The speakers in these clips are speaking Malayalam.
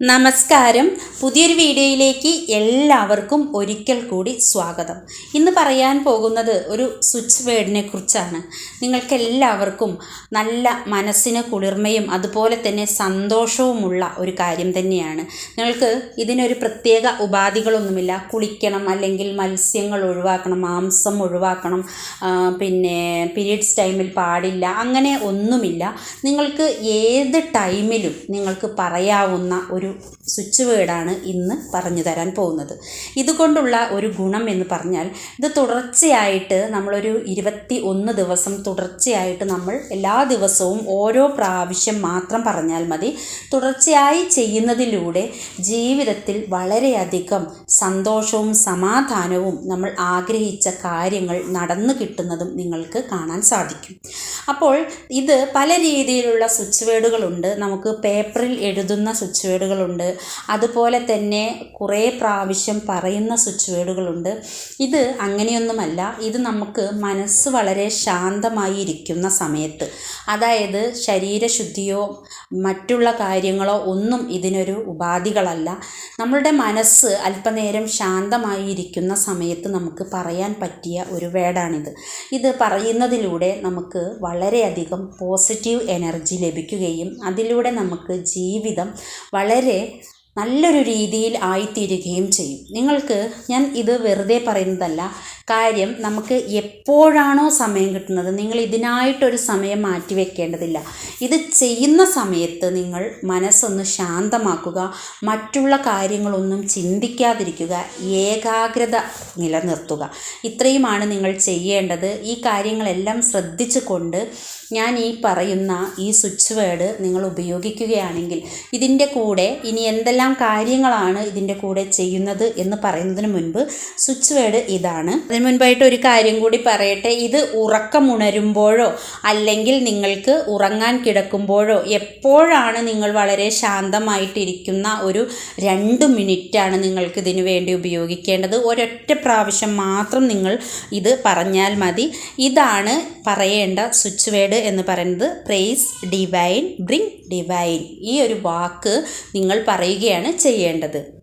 നമസ്കാരം. പുതിയൊരു വീഡിയോയിലേക്ക് എല്ലാവർക്കും ഒരിക്കൽ കൂടി സ്വാഗതം. ഇന്ന് പറയാൻ പോകുന്നത് ഒരു സ്വിച്ച് വേർഡിനെ കുറിച്ചാണ്. നിങ്ങൾക്കെല്ലാവർക്കും നല്ല മനസ്സിന് കുളിർമയും അതുപോലെ തന്നെ സന്തോഷവുമുള്ള ഒരു കാര്യം തന്നെയാണ്. നിങ്ങൾക്ക് ഇതിനൊരു പ്രത്യേക ഉപാധികളൊന്നുമില്ല. കുളിക്കണം അല്ലെങ്കിൽ മത്സ്യങ്ങൾ ഒഴിവാക്കണം മാംസം ഒഴിവാക്കണം പിന്നെ പീരീഡ്സ് ടൈമിൽ പാടില്ല അങ്ങനെ ഒന്നുമില്ല. നിങ്ങൾക്ക് ഏത് ടൈമിലും നിങ്ങൾക്ക് പറയാവുന്ന ഒരു ഒരു സ്വിച്ച് വേർഡാണ് ഇന്ന് പറഞ്ഞു തരാൻ പോകുന്നത്. ഇതുകൊണ്ടുള്ള ഒരു ഗുണം എന്ന് പറഞ്ഞാൽ ഇത് തുടർച്ചയായിട്ട് നമ്മളൊരു ഇരുപത്തി ഒന്ന് ദിവസം തുടർച്ചയായിട്ട് നമ്മൾ എല്ലാ ദിവസവും ഓരോ പ്രാവശ്യം മാത്രം പറഞ്ഞാൽ മതി. തുടർച്ചയായി ചെയ്യുന്നതിലൂടെ ജീവിതത്തിൽ വളരെയധികം സന്തോഷവും സമാധാനവും നമ്മൾ ആഗ്രഹിച്ച കാര്യങ്ങൾ നടന്നു കിട്ടുന്നതും നിങ്ങൾക്ക് കാണാൻ സാധിക്കും. അപ്പോൾ ഇത് പല രീതിയിലുള്ള സ്വിച്ച് വേർഡുകളുണ്ട്. നമുക്ക് പേപ്പറിൽ എഴുതുന്ന സ്വിച്ച് വേർഡുകളുണ്ട്. അതുപോലെ തന്നെ കുറേ പ്രാവശ്യം പറയുന്ന സ്വിച്ച് വേർഡുകളുണ്ട്. ഇത് അങ്ങനെയൊന്നുമല്ല. ഇത് നമുക്ക് മനസ്സ് വളരെ ശാന്തമായി ഇരിക്കുന്ന സമയത്ത്. അതായത് ശരീരശുദ്ധിയോ മറ്റുള്ള കാര്യങ്ങളോ ഒന്നും ഇതിനൊരു ഉപാധികളല്ല. നമ്മളുടെ മനസ്സ് അല്പനേരം ശാന്തമായി ഇരിക്കുന്ന സമയത്ത് നമുക്ക് പറയാൻ പറ്റിയ ഒരു വേടാണിത് ഇത് പറയുന്നതിലൂടെ നമുക്ക് വളരെയധികം പോസിറ്റീവ് എനർജി ലഭിക്കുകയും അതിലൂടെ നമുക്ക് ജീവിതം വളരെ നല്ലൊരു രീതിയിൽ ആയിത്തീരുകയും ചെയ്യും. നിങ്ങൾക്ക് ഞാൻ ഇത് വെറുതെ പറയുന്നതല്ല. കാര്യം നമുക്ക് എപ്പോഴാണോ സമയം കിട്ടുന്നത് നിങ്ങൾ ഇതിനായിട്ടൊരു സമയം മാറ്റി വെക്കേണ്ടതില്ല. ഇത് ചെയ്യുന്ന സമയത്ത് നിങ്ങൾ മനസ്സൊന്ന് ശാന്തമാക്കുക. മറ്റുള്ള കാര്യങ്ങളൊന്നും ചിന്തിക്കാതിരിക്കുക. ഏകാഗ്രത നിലനിർത്തുക. ഇത്രയുമാണ് നിങ്ങൾ ചെയ്യേണ്ടത്. ഈ കാര്യങ്ങളെല്ലാം ശ്രദ്ധിച്ചുകൊണ്ട് ഞാൻ ഈ പറയുന്ന ഈ സ്വിച്ച് വേർഡ് നിങ്ങൾ ഉപയോഗിക്കുകയാണെങ്കിൽ ഇതിന്റെ കൂടെ ഇനി എന്തെല്ലാം കാര്യങ്ങളാണ് ഇതിന്റെ കൂടെ ചെയ്യുന്നത് എന്ന് പറയുന്നതിന് മുൻപ് സ്വിച്ച് വേർഡ് ഇതാണ്. അതിന് മുൻപായിട്ട് ഒരു കാര്യം കൂടി പറയട്ടെ. ഇത് ഉറക്കമുണരുമ്പോഴോ അല്ലെങ്കിൽ നിങ്ങൾക്ക് ഉറങ്ങാൻ കിടക്കുമ്പോഴോ എപ്പോഴാണ് നിങ്ങൾ വളരെ ശാന്തമായിട്ടിരിക്കുന്ന ഒരു രണ്ട് മിനിറ്റാണ് നിങ്ങൾക്ക് ഇതിനു വേണ്ടി ഉപയോഗിക്കേണ്ടത്. ഒരൊറ്റ പ്രാവശ്യം മാത്രം നിങ്ങൾ ഇത് പറഞ്ഞാൽ മതി. ഇതാണ് പറയേണ്ട സ്വിച്ച് വേർഡ് എന്ന് പറയുന്നത്. പ്രേസ് ഡിവൈൻ ബ്രിങ് ഡിവൈൻ ഈ ഒരു വാക്ക് നിങ്ങൾ പറയുകയാണ് ചെയ്യേണ്ടത്.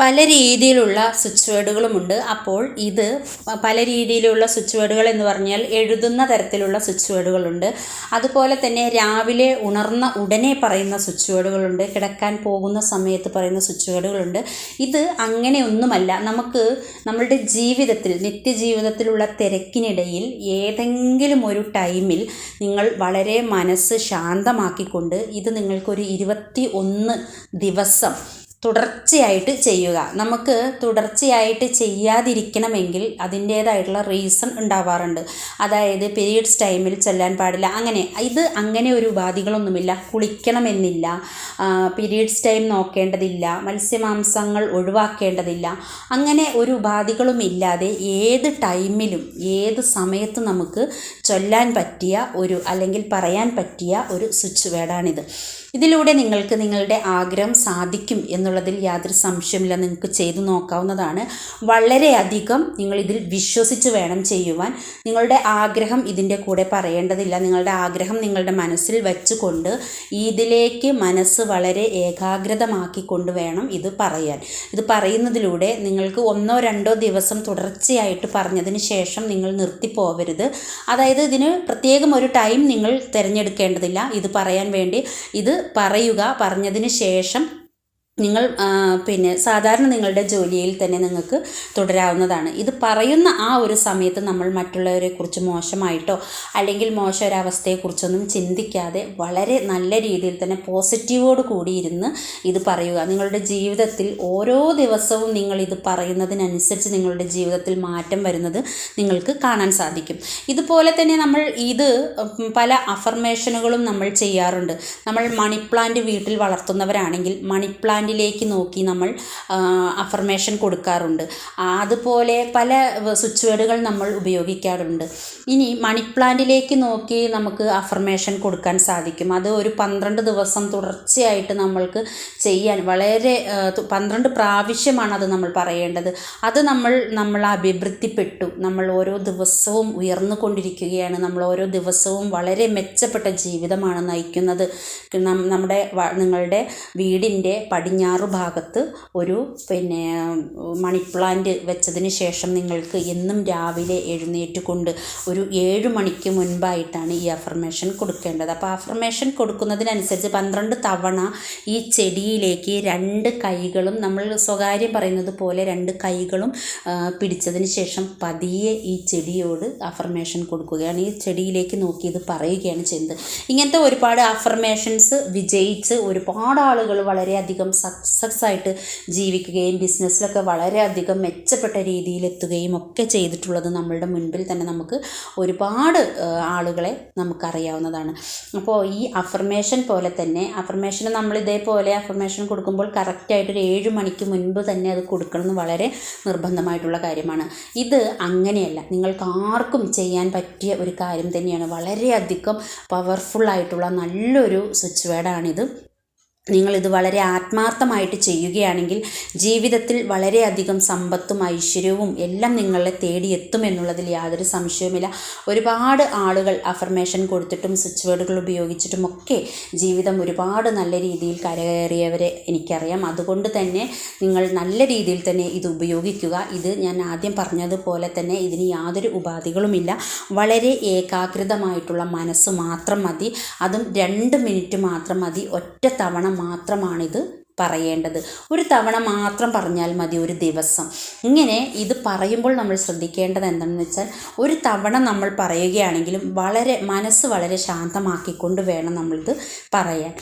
പല രീതിയിലുള്ള സ്വിച്ച് വേർഡുകളുമുണ്ട്. അപ്പോൾ ഇത് പല രീതിയിലുള്ള സ്വിച്ച് വേർഡുകൾ എന്ന് പറഞ്ഞാൽ എഴുതുന്ന തരത്തിലുള്ള സ്വിച്ച് വേർഡുകളുണ്ട്. അതുപോലെ തന്നെ രാവിലെ ഉണർന്ന ഉടനെ പറയുന്ന സ്വിച്ച് വേർഡുകളുണ്ട്. കിടക്കാൻ പോകുന്ന സമയത്ത് പറയുന്ന സ്വിച്ച് വേർഡുകളുണ്ട്. ഇത് അങ്ങനെയൊന്നുമല്ല. നമുക്ക് നമ്മളുടെ ജീവിതത്തിൽ നിത്യജീവിതത്തിലുള്ള തിരക്കിനിടയിൽ ഏതെങ്കിലും ഒരു ടൈമിൽ നിങ്ങൾ വളരെ മനസ്സ് ശാന്തമാക്കിക്കൊണ്ട് ഇത് നിങ്ങൾക്കൊരു ഇരുപത്തി ഒന്ന് ദിവസം തുടർച്ചയായിട്ട് ചെയ്യുക. നമുക്ക് തുടർച്ചയായിട്ട് ചെയ്യാതിരിക്കണമെങ്കിൽ അതിന്റേതായിട്ടുള്ള റീസൺ ഉണ്ടാവാറുണ്ട്. അതായത് പീരീഡ്സ് ടൈമിൽ ചെല്ലാൻ പാടില്ല. അങ്ങനെ ഇത് അങ്ങനെ ഒരു ഉപാധികളൊന്നുമില്ല. കുളിക്കണമെന്നില്ല. Periods time നോക്കേണ്ടതില്ല. മത്സ്യമാംസങ്ങൾ ഒഴിവാക്കേണ്ടതില്ല. അങ്ങനെ ഒരു ഉപാധികളും ഇല്ലാതെ ഏത് ടൈമിലും ഏത് സമയത്ത് നമുക്ക് ചൊല്ലാൻ പറ്റിയ ഒരു അല്ലെങ്കിൽ പറയാൻ പറ്റിയ ഒരു സ്വിച്ച് വേർഡാണിത്. ഇതിലൂടെ നിങ്ങൾക്ക് നിങ്ങളുടെ ആഗ്രഹം സാധിക്കും എന്നുള്ളതിൽ യാതൊരു സംശയമില്ല നിങ്ങൾക്ക് ചെയ്തു നോക്കാവുന്നതാണ്. വളരെയധികം നിങ്ങൾ ഇതിൽ വിശ്വസിച്ച് വേണം ചെയ്യുവാൻ. നിങ്ങളുടെ ആഗ്രഹം ഇതിന്റെ കൂടെ പറയേണ്ടതില്ല. നിങ്ങളുടെ ആഗ്രഹം നിങ്ങളുടെ മനസ്സിൽ വെച്ചുകൊണ്ട് ഇതിലേക്ക് മനസ്സ് വളരെ ഏകാഗ്രതമാക്കിക്കൊണ്ട് വേണം ഇത് പറയാൻ. ഇത് പറയുന്നതിലൂടെ നിങ്ങൾക്ക് ഒന്നോ രണ്ടോ ദിവസം തുടർച്ചയായിട്ട് പറഞ്ഞതിന് ശേഷം നിങ്ങൾ നിർത്തിപ്പോവരുത് അതായത് ഇതിന് പ്രത്യേകം ഒരു ടൈം നിങ്ങൾ തിരഞ്ഞെടുക്കേണ്ടതില്ല. ഇത് പറയാൻ വേണ്ടി ഇത് പറയുക പറഞ്ഞതിന് ശേഷം നിങ്ങൾ പിന്നെ സാധാരണ നിങ്ങളുടെ ജോലിയിൽ തന്നെ നിങ്ങൾക്ക് തുടരാവുന്നതാണ്. ഇത് പറയുന്ന ആ ഒരു സമയത്ത് നമ്മൾ മറ്റുള്ളവരെ കുറിച്ച് മോശമായിട്ടോ അല്ലെങ്കിൽ മോശം ഒരവസ്ഥയെക്കുറിച്ചൊന്നും ചിന്തിക്കാതെ വളരെ നല്ല രീതിയിൽ തന്നെ പോസിറ്റീവോട് കൂടി ഇരുന്ന് ഇത് പറയുക. നിങ്ങളുടെ ജീവിതത്തിൽ ഓരോ ദിവസവും നിങ്ങൾ ഇത് പറയുന്നതിനനുസരിച്ച് നിങ്ങളുടെ ജീവിതത്തിൽ മാറ്റം വരുന്നത് നിങ്ങൾക്ക് കാണാൻ സാധിക്കും. ഇതുപോലെ തന്നെ നമ്മൾ ഇത് പല അഫർമേഷനുകളും നമ്മൾ ചെയ്യാറുണ്ട്. നമ്മൾ മണി പ്ലാന്റ് വീട്ടിൽ വളർത്തുന്നവരാണെങ്കിൽ മണി പ്ലാന്റ് പ്ലാന്റിലേക്ക് നോക്കി നമ്മൾ അഫർമേഷൻ കൊടുക്കാറുണ്ട്. അതുപോലെ പല സ്വിച്ച് വേർഡുകൾ നമ്മൾ ഉപയോഗിക്കാറുണ്ട്. ഇനി മണി പ്ലാന്റിലേക്ക് നോക്കി നമുക്ക് അഫർമേഷൻ കൊടുക്കാൻ സാധിക്കും. അത് ഒരു പന്ത്രണ്ട് ദിവസം തുടർച്ചയായിട്ട് നമ്മൾക്ക് ചെയ്യാൻ വളരെ പന്ത്രണ്ട് പ്രാവശ്യമാണ് അത് നമ്മൾ പറയേണ്ടത്. അത് നമ്മൾ നമ്മൾ അഭിവൃദ്ധിപ്പെട്ടു. നമ്മൾ ഓരോ ദിവസവും ഉയർന്നു കൊണ്ടിരിക്കുകയാണ്. നമ്മൾ ഓരോ ദിവസവും വളരെ മെച്ചപ്പെട്ട ജീവിതമാണ് നയിക്കുന്നത്. നമ്മുടെ നിങ്ങളുടെ വീടിന്റെ പടിഞ്ഞാറ് ഭാഗത്ത് ഒരു പിന്നെ മണി പ്ലാന്റ് വെച്ചതിന് ശേഷം നിങ്ങൾക്ക് എന്നും രാവിലെ എഴുന്നേറ്റ് കൊണ്ട് ഒരു ഏഴ് മണിക്ക് മുൻപായിട്ടാണ് ഈ അഫർമേഷൻ കൊടുക്കേണ്ടത്. അപ്പോൾ അഫർമേഷൻ കൊടുക്കുന്നതിനനുസരിച്ച് പന്ത്രണ്ട് തവണ ഈ ചെടിയിലേക്ക് രണ്ട് കൈകളും നമ്മൾ സ്വകാര്യം പറയുന്നത് പോലെ രണ്ട് കൈകളും പിടിച്ചതിന് ശേഷം പതിയെ ഈ ചെടിയോട് അഫർമേഷൻ കൊടുക്കുകയാണ്. ഈ ചെടിയിലേക്ക് നോക്കി ഇത് പറയുകയാണ് ചെയ്യുന്നത്. ഇങ്ങനത്തെ ഒരുപാട് അഫർമേഷൻസ് വിജയിച്ച് ഒരുപാട് ആളുകൾ വളരെയധികം സക്സസ് ആയിട്ട് ജീവിക്കുകയും ബിസിനസ്സിലൊക്കെ വളരെയധികം മെച്ചപ്പെട്ട രീതിയിൽ എത്തുകയും ഒക്കെ ചെയ്തിട്ടുള്ളത് നമ്മളുടെ മുൻപിൽ തന്നെ നമുക്ക് ഒരുപാട് ആളുകളെ നമുക്കറിയാവുന്നതാണ്. അപ്പോൾ ഈ അഫർമേഷൻ പോലെ തന്നെ അഫർമേഷൻ നമ്മൾ ഇതേപോലെ അഫർമേഷൻ കൊടുക്കുമ്പോൾ കറക്റ്റായിട്ട് ഒരു ഏഴ് മണിക്ക് മുൻപ് തന്നെ അത് കൊടുക്കണം എന്ന് വളരെ നിർബന്ധമായിട്ടുള്ള കാര്യമാണ്. ഇത് അങ്ങനെയല്ല. നിങ്ങൾക്ക് ആർക്കും ചെയ്യാൻ പറ്റിയ ഒരു കാര്യം തന്നെയാണ്. വളരെയധികം പവർഫുൾ ആയിട്ടുള്ള നല്ലൊരു സ്വിച്ച് വേർഡാണിത് നിങ്ങളിത് വളരെ ആത്മാർത്ഥമായിട്ട് ചെയ്യുകയാണെങ്കിൽ ജീവിതത്തിൽ വളരെയധികം സമ്പത്തും ഐശ്വര്യവും എല്ലാം നിങ്ങളെ തേടിയെത്തുമെന്നുള്ളതിൽ യാതൊരു സംശയവുമില്ല. ഒരുപാട് ആളുകൾ അഫർമേഷൻ കൊടുത്തിട്ടും സ്വിച്ച് വേർഡുകൾ ഉപയോഗിച്ചിട്ടും ഒക്കെ ജീവിതം ഒരുപാട് നല്ല രീതിയിൽ കരകയറിയവരെ എനിക്കറിയാം. അതുകൊണ്ട് തന്നെ നിങ്ങൾ നല്ല രീതിയിൽ തന്നെ ഇത് ഉപയോഗിക്കുക. ഇത് ഞാൻ ആദ്യം പറഞ്ഞതുപോലെ തന്നെ ഇതിന് യാതൊരു ഉപാധികളുമില്ല. വളരെ ഏകാഗ്രതമായിട്ടുള്ള മനസ്സ് മാത്രം മതി. അതും രണ്ട് മിനിറ്റ് മാത്രം മതി. ഒറ്റ തവണ മാത്രമാണിത് പറയേണ്ടത്. ഒരു തവണ മാത്രം പറഞ്ഞാൽ മതി ഒരു ദിവസം. ഇങ്ങനെ ഇത് പറയുമ്പോൾ നമ്മൾ ശ്രദ്ധിക്കേണ്ടത് എന്താണെന്ന് വെച്ചാൽ ഒരു തവണ നമ്മൾ പറയുകയാണെങ്കിലും വളരെ മനസ്സ് വളരെ ശാന്തമാക്കിക്കൊണ്ട് വേണം നമ്മളിത് പറയാൻ.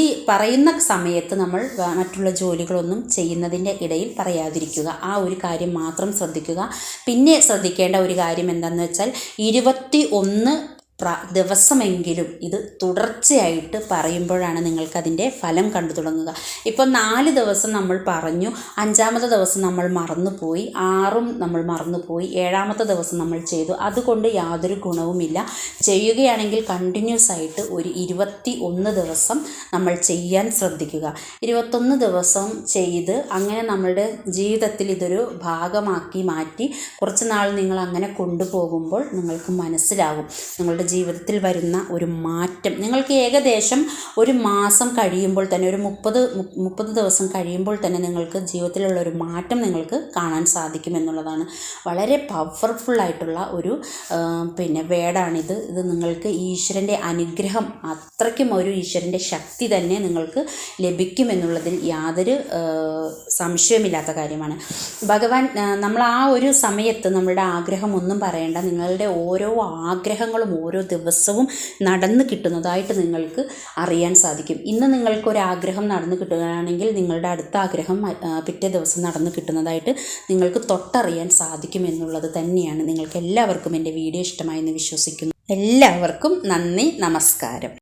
ഈ പറയുന്ന സമയത്ത് നമ്മൾ മറ്റുള്ള ജോലികളൊന്നും ചെയ്യുന്നതിന്റെ ഇടയിൽ പറയാതിരിക്കുക. ആ ഒരു കാര്യം മാത്രം ശ്രദ്ധിക്കുക. പിന്നെ ശ്രദ്ധിക്കേണ്ട ഒരു കാര്യം എന്താണെന്ന് വെച്ചാൽ ഇരുപത്തി ഒന്ന് ദിവസമെങ്കിലും ഇത് തുടർച്ചയായിട്ട് പറയുമ്പോഴാണ് നിങ്ങൾക്കതിന്റെ ഫലം കണ്ടു തുടങ്ങുക. ഇപ്പോൾ നാല് ദിവസം നമ്മൾ പറഞ്ഞു അഞ്ചാമത്തെ ദിവസം നമ്മൾ മറന്നുപോയി ആറും നമ്മൾ മറന്നുപോയി ഏഴാമത്തെ ദിവസം നമ്മൾ ചെയ്തു. അതുകൊണ്ട് യാതൊരു ഗുണവുമില്ല. ചെയ്യുകയാണെങ്കിൽ കണ്ടിന്യൂസ് ആയിട്ട് ഒരു ഇരുപത്തി ഒന്ന് ദിവസം നമ്മൾ ചെയ്യാൻ ശ്രദ്ധിക്കുക. ഇരുപത്തൊന്ന് ദിവസം ചെയ്ത് അങ്ങനെ നമ്മളുടെ ജീവിതത്തിൽ ഇതൊരു ഭാഗമാക്കി മാറ്റി കുറച്ച് നാൾ നിങ്ങൾ അങ്ങനെ കൊണ്ടുപോകുമ്പോൾ നിങ്ങൾക്ക് മനസ്സിലാകും. നിങ്ങളുടെ ജീവിതത്തിൽ വരുന്ന ഒരു മാറ്റം. നിങ്ങൾക്ക് ഏകദേശം ഒരു മാസം കഴിയുമ്പോൾ തന്നെ ഒരു മുപ്പത് മുപ്പത് ദിവസം കഴിയുമ്പോൾ തന്നെ നിങ്ങൾക്ക് ജീവിതത്തിലുള്ള ഒരു മാറ്റം നിങ്ങൾക്ക് കാണാൻ സാധിക്കും എന്നുള്ളതാണ്. വളരെ പവർഫുള്ളായിട്ടുള്ള ഒരു പിന്നെ വേടാണിത്. ഇത് നിങ്ങൾക്ക് ഈശ്വരന്റെ അനുഗ്രഹം അത്രയ്ക്കും ഒരു ഈശ്വരന്റെ ശക്തി തന്നെ നിങ്ങൾക്ക് ലഭിക്കുമെന്നുള്ളതിൽ യാതൊരു സംശയമില്ലാത്ത കാര്യമാണ്. ഭഗവാൻ നമ്മൾ ആ ഒരു സമയത്ത് നമ്മളുടെ ആഗ്രഹം ഒന്നും പറയേണ്ട. നിങ്ങളുടെ ഓരോ ആഗ്രഹങ്ങളും ഓരോ ദിവസവും നടന്നു കിട്ടുന്നതായിട്ട് നിങ്ങൾക്ക് അറിയാൻ സാധിക്കും. ഇന്ന് നിങ്ങൾക്കൊരാഗ്രഹം നടന്നു കിട്ടുകയാണെങ്കിൽ നിങ്ങളുടെ അടുത്ത ആഗ്രഹം പിറ്റേ ദിവസം നടന്നു കിട്ടുന്നതായിട്ട് നിങ്ങൾക്ക് തൊട്ടറിയാൻ സാധിക്കും എന്നുള്ളത് തന്നെയാണ്. നിങ്ങൾക്ക് എല്ലാവർക്കും എന്റെ വീഡിയോ ഇഷ്ടമായെന്ന് വിശ്വസിക്കുന്നു. എല്ലാവർക്കും നന്ദി നമസ്കാരം.